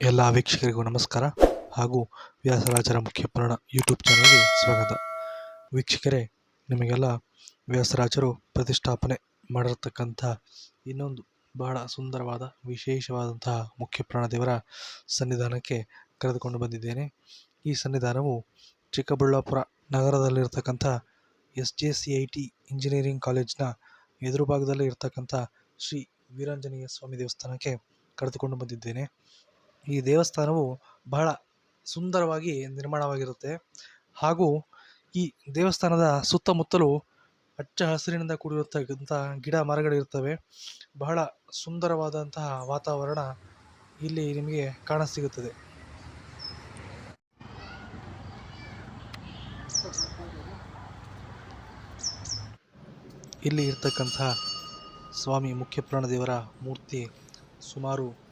ಎಲ್ಲ ವೀಕ್ಷಕರಿಗೂ ನಮಸ್ಕಾರ ಹಾಗೂ ವ್ಯಾಸರಾಜರ ಮುಖ್ಯ ಪುರಾಣ ಯೂಟ್ಯೂಬ್ ಚಾನಲ್ಗೆ ಸ್ವಾಗತ. ವೀಕ್ಷಕರೇ, ನಿಮಗೆಲ್ಲ ವ್ಯಾಸರಾಜರು ಪ್ರತಿಷ್ಠಾಪನೆ ಮಾಡಿರತಕ್ಕಂಥ ಇನ್ನೊಂದು ಬಹಳ ಸುಂದರವಾದ, ವಿಶೇಷವಾದಂತಹ ಮುಖ್ಯ ಪುರಾಣ ದೇವರ ಸನ್ನಿಧಾನಕ್ಕೆ ಕರೆದುಕೊಂಡು ಬಂದಿದ್ದೇನೆ. ಈ ಸನ್ನಿಧಾನವು Chikkaballapur ನಗರದಲ್ಲಿರ್ತಕ್ಕಂಥ S J C I T engineering ಕಾಲೇಜಿನ ಎದುರು ಭಾಗದಲ್ಲಿ ಇರ್ತಕ್ಕಂಥ ಶ್ರೀ ವೀರಾಂಜನೇಯ ಸ್ವಾಮಿ ದೇವಸ್ಥಾನಕ್ಕೆ ಕರೆದುಕೊಂಡು ಬಂದಿದ್ದೇನೆ. ಈ ದೇವಸ್ಥಾನವು ಬಹಳ ಸುಂದರವಾಗಿ ನಿರ್ಮಾಣವಾಗಿರುತ್ತೆ. ಹಾಗೂ ಈ ದೇವಸ್ಥಾನದ ಸುತ್ತಮುತ್ತಲು ಹಚ್ಚ ಹಸಿರಿನಿಂದ ಕೂಡಿರತಕ್ಕಂಥ ಗಿಡ ಮರಗಳಿರ್ತವೆ ಬಹಳ ಸುಂದರವಾದಂತಹ ವಾತಾವರಣ ಇಲ್ಲಿ ನಿಮಗೆ ಕಾಣಸಿಗುತ್ತದೆ. ಇಲ್ಲಿ ಇರ್ತಕ್ಕಂತಹ ಸ್ವಾಮಿ ಮುಖ್ಯಪ್ರಾಣ ದೇವರ ಮೂರ್ತಿ ಸುಮಾರು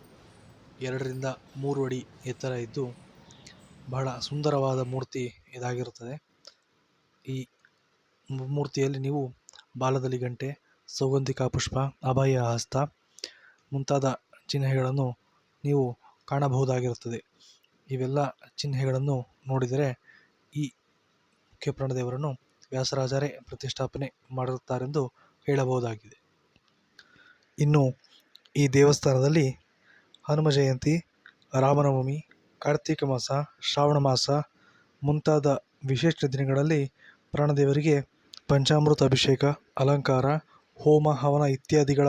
ಎರಡರಿಂದ ಮೂರು ಅಡಿ ಎತ್ತರ ಇದ್ದು ಬಹಳ ಸುಂದರವಾದ ಮೂರ್ತಿ ಇದಾಗಿರುತ್ತದೆ. ಈ ಮೂರ್ತಿಯಲ್ಲಿ ನೀವು ಬಾಲದಲ್ಲಿ ಗಂಟೆ, ಸೌಗಂಧಿಕ ಪುಷ್ಪ, ಅಭಯ ಹಸ್ತ ಮುಂತಾದ ಚಿಹ್ನೆಗಳನ್ನು ನೀವು ಕಾಣಬಹುದಾಗಿರುತ್ತದೆ. ಇವೆಲ್ಲ ಚಿಹ್ನೆಗಳನ್ನು ನೋಡಿದರೆ ಈ ದೇವರನ್ನು ವ್ಯಾಸರಾಜರೇ ಪ್ರತಿಷ್ಠಾಪನೆ ಮಾಡಿರುತ್ತಾರೆಂದು ಹೇಳಬಹುದಾಗಿದೆ. ಇನ್ನು ಈ ದೇವಸ್ಥಾನದಲ್ಲಿ ಹನುಮ ಜಯಂತಿ, ರಾಮನವಮಿ, ಕಾರ್ತೀಕ ಮಾಸ, ಶ್ರಾವಣ ಮಾಸ ಮುಂತಾದ ವಿಶೇಷ ದಿನಗಳಲ್ಲಿ ಪ್ರಾಣದೇವರಿಗೆ ಪಂಚಾಮೃತ ಅಭಿಷೇಕ, ಅಲಂಕಾರ, ಹೋಮ, ಹವನ ಇತ್ಯಾದಿಗಳ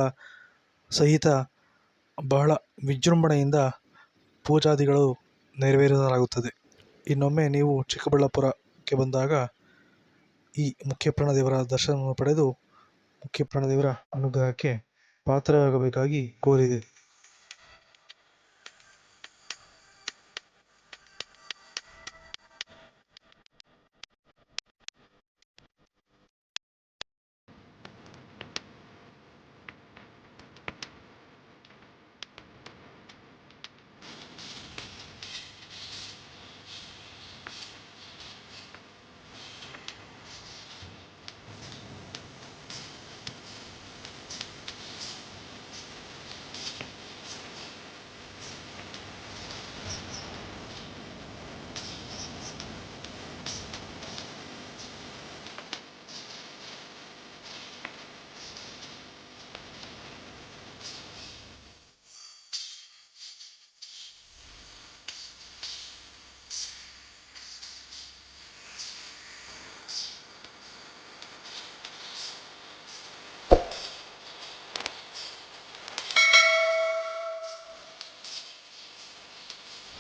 ಸಹಿತ ಬಹಳ ವಿಜೃಂಭಣೆಯಿಂದ ಪೂಜಾದಿಗಳು ನೆರವೇರಿಸಲಾಗುತ್ತದೆ. ಇನ್ನೊಮ್ಮೆ ನೀವು ಚಿಕ್ಕಬಳ್ಳಾಪುರಕ್ಕೆ ಬಂದಾಗ ಈ ಮುಖ್ಯ ಪ್ರಾಣದೇವರ ದರ್ಶನವನ್ನು ಪಡೆದು ಮುಖ್ಯ ಪ್ರಾಣದೇವರ ಅನುಗ್ರಹಕ್ಕೆ ಪಾತ್ರರಾಗಬೇಕಾಗಿ ಕೋರಿದೆ.